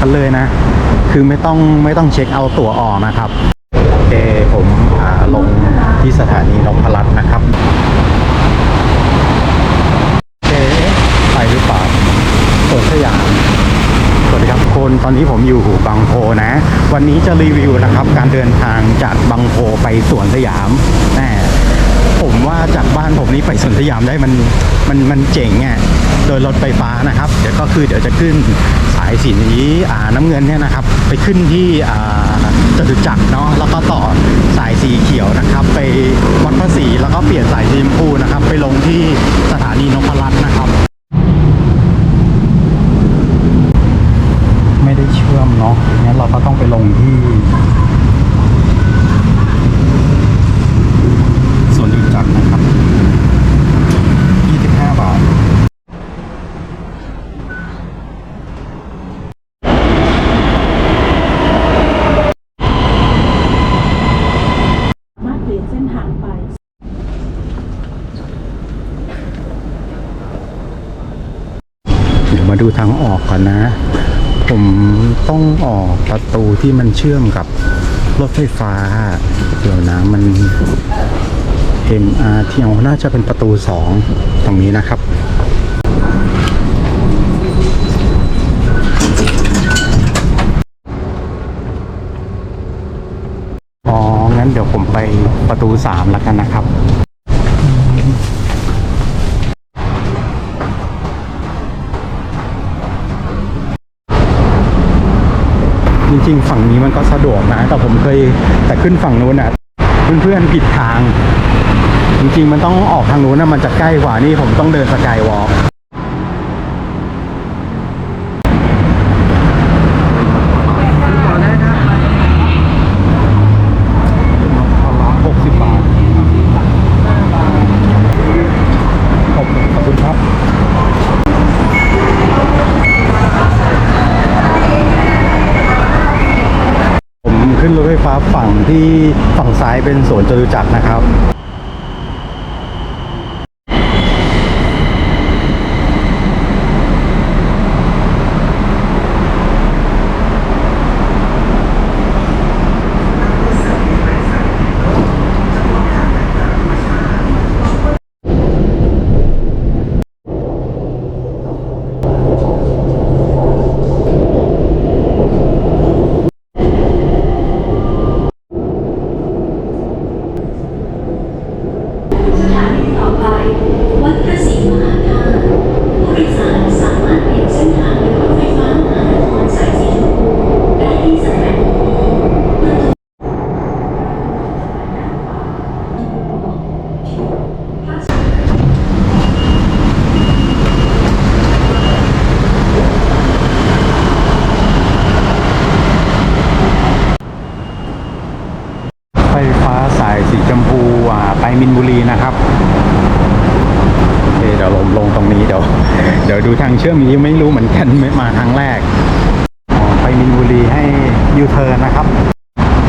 กันเลยนะ คือไม่ต้องไม่ต้องเช็คเอาตั๋วออกนะครับ โอเคผมลงที่สถานีนพรัตน์นะครับโอเคไปหรือเปล่าสวนสยามสวัสดีครับทุกคนตอนนี้ผมอยู่บางโพนะ วันนี้จะรีวิวนะครับ การเดินทางจากบางโพไปสวนสยามแน่ ผมว่าจากบ้านผมนี้ไปสวนสยามได้มันมันมันเจ๋งอะโดยรถไฟฟ้านะครับ เดี๋ยวก็คือเดี๋ยวจะขึ้นสายสีนี้อ่าน้ำเงินเนี่ยนะครับ ไปขึ้นที่อ่าจตุจักรเนาะแล้วก็ต่อสายสีเขียวนะครับ ไปวัดพระศรีแล้วก็เปลี่ยนสายสีชมพูนะครับ ไปลงที่สถานีนพรัตน์นะครับ ไม่ได้เชื่อมเนาะงั้นเราก็ต้องไปลงที่สวนยุจักรนะครับ 25 บาท สามารถเปลี่ยนเส้นทางไป เดี๋ยว มาดูทางออกก่อนนะ ผมต้องออกประตูที่มันเชื่อมกับรถไฟฟ้า เดี๋ยวนะมัน MRT เอาน่าจะเป็นประตู 2 ตรงนี้นะครับอ๋องั้นเดี๋ยวผมไปประตู 3 แล้วกันนะครับ จริง ๆ ฝั่งนี้มันก็สะดวกนะ แต่ผมเคยแต่ขึ้นฝั่งนู้นอะเพื่อนๆผิดทาง จริง ๆ มันต้องออกทางนู้นนะมันจะใกล้กว่านี่ผมต้องเดินสกายวอล์กหกสิบบาทขอบขอบคุณครับ ผม ขึ้นรถไฟฟ้าฝั่งที่ฝั่งซ้ายเป็นสวนจตุจักรนะครับ วัดพระศรีมหาธาตุผู้โดยสารสามารถเปลี่ยนเส้นทางโดยรถไฟฟ้ามหานครสายสีชมพูได้ที่สถานีประตู ไฟฟ้าสายสีชมพูอ่าไปมินบุรีนะครับโอเคเดี๋ยวลงลงตรงนี้เดี๋ยว เดี๋ยวดูทางเชื่อมนี้ไม่รู้เหมือนกันไม่มาครั้งแรก ไปมินบุรีให้ยูเทิร์นนะครับ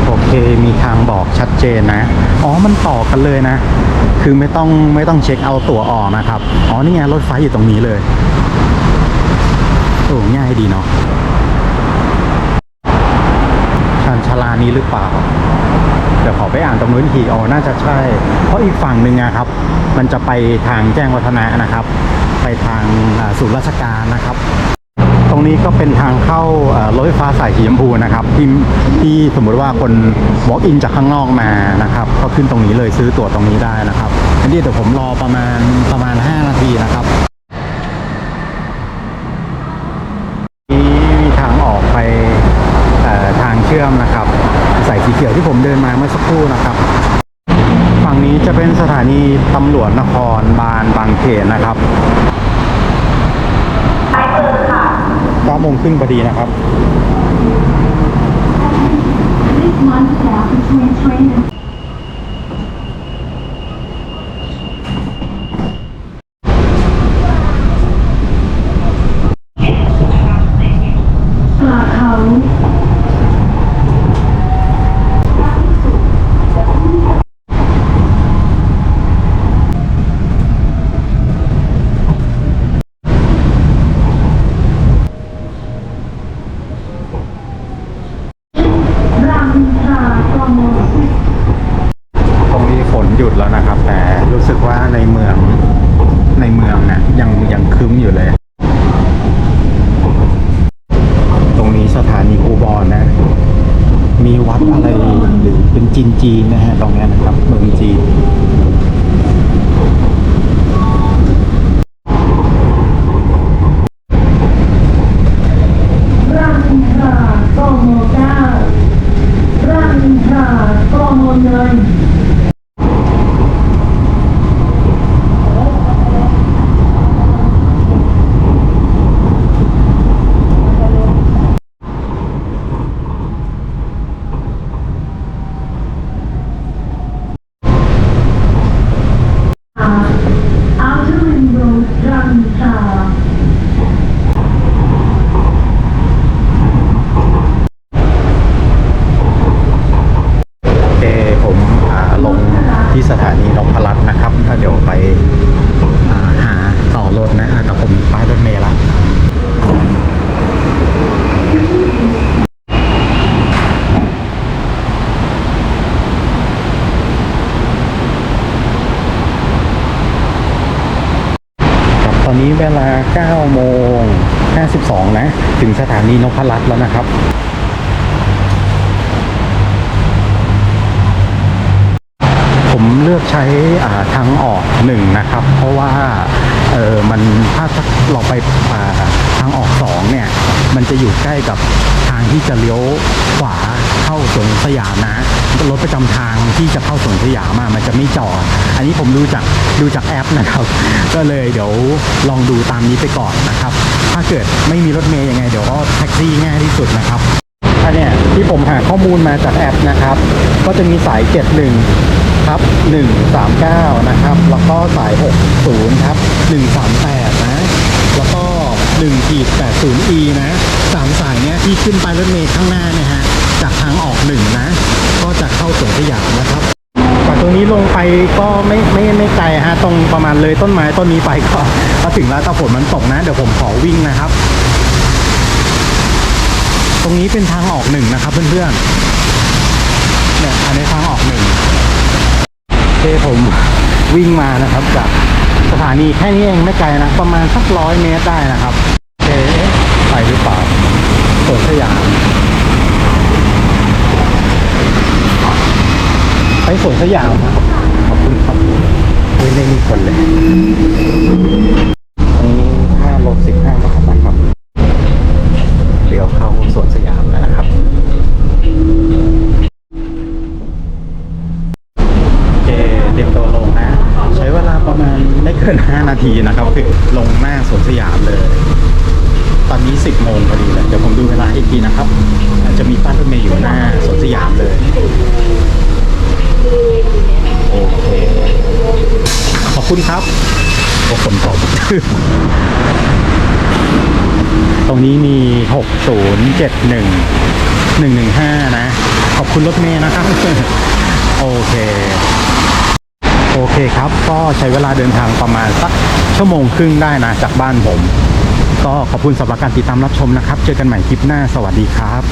โอเคมีทางบอกชัดเจนนะ อ๋อมันต่อกันเลยนะ คือไม่ต้องไม่ต้องเช็คเอาตั๋วออกนะครับ อ๋อนี่ไงรถไฟอยู่ตรงนี้เลยโอ้ง่ายดีเนาะชานชาลานี้หรือเปล่าเดี๋ยวขอไปอ่านตรงนู้นอีกทีอ๋อน่าจะใช่ เพราะอีกฝั่งหนึ่งอะครับ มันจะไปทางแจ้งวัฒนะนะครับ ไปทางศูนย์ราชการนะครับ ตรงนี้ก็เป็นทางเข้ารถไฟฟ้าสายสีชมพูนะครับที่ที่สมมติว่าคน walk in จากข้างนอกมานะครับ ก็ขึ้นตรงนี้เลยซื้อตั๋วตรงนี้ได้นะครับอันนี้เดี๋ยวผมรอประมาณประมาณ 5 นาทีนะครับนี้มีทางออกไปทางเชื่อมนะครับสายสีเขียวที่ผมเดินมาเมื่อสักครู่นะครับฝั่งนี้จะเป็นสถานีตำรวจนครบาลบางเขนนะครับ 9โมงครึ่งพอดีนะครับ ดแล้วนะครับ แต่รู้สึกว่าในเมืองในเมืองนะยังยังคึ้มอยู่เลย ตรงนี้สถานีคูบอนนะ มีวัดอะไรหรือเป็นจีนจีนนะฮะตรงนี้นะครับเมืองจีน เวลา 9 โมง 52 นะ ถึงสถานีนพรัตน์แล้วนะครับผมเลือกใช้ทางออกหนึ่งนะครับ เพราะว่าเออมันถ้าเราไปาทางออกสองเนี่ย มันจะอยู่ใกล้กับทางที่จะเลี้ยวขวาเข้าสวนสยามนะ รถประจำทางที่จะเข้าสวนสยามมันจะไม่จอด อันนี้ผมดูจากดูจากแอปนะครับ ก็เลยเดี๋ยวลองดูตามนี้ไปก่อนนะครับ ถ้าเกิดไม่มีรถเมย์ยังไงเดี๋ยวก็แท็กซี่ง่ายที่สุดนะครับอันเนี้ยที่ผมหาข้อมูลมาจากแอปนะครับ ก็จะมีสาย 71ครับ139 นะครับ แล้วก็สาย 60 ครับ 138 1ขีด 80e นะสามสายเนี้ยที่ขึ้นไปรถเมล์ข้างหน้าเนี่ยฮะจากทางออกหนึ่งนะ ก็จะเข้าสวนสยามนะครับจากตรงนี้ลงไปก็ไม่ไม่ไม่ไกลฮะตรงประมาณเลยต้นไม้ต้นนี้ไปก็ก็ถึงแล้วแต่ฝนมันตกนะ เดี๋ยวผมขอวิ่งนะครับ ตรงนี้เป็นทางออกหนึ่งนะครับเพื่อนๆเนี่ยอันนี้ทางออกหนึ่งเทผมวิ่งมานะครับจาก สถานีแค่นี้เองไม่ไกลนะ ประมาณสักร้อยเมตรได้นะครับเอ๊ะไปหรือเปล่าสวนสยามไปสวนสยามครับขอบคุณครับไม่ได้มีคนเลยตรงนี้ค่ารถสิบห้าบาทนะครับ เดี๋ยวเข้าสวนสยามแล้วนะครับ โอเคเตรียมตัวลงนะ ใช้เวลาประมาณไม่เกิน 5 นาทีนะครับคือลงหน้าสวนสยามเลย ตอนนี้ 10โมงพอดีเลยเดี๋ยวผมดูเวลาอีกทีนะครับจจะมีป้ายรถเมย์อยู่หน้าสวนสยามเลยโอเคขอบคุณครับโอ้ฝนตกตรงนี้มี 6071 115 นะ ขอบคุณรถเมย์นะครับ โอเค โอเคครับ ก็ใช้เวลาเดินทางประมาณสักชั่วโมงครึ่งได้นะจากบ้านผม ก็ขอบคุณสำหรับการติดตามรับชมนะครับ เจอกันใหม่คลิปหน้าสวัสดีครับ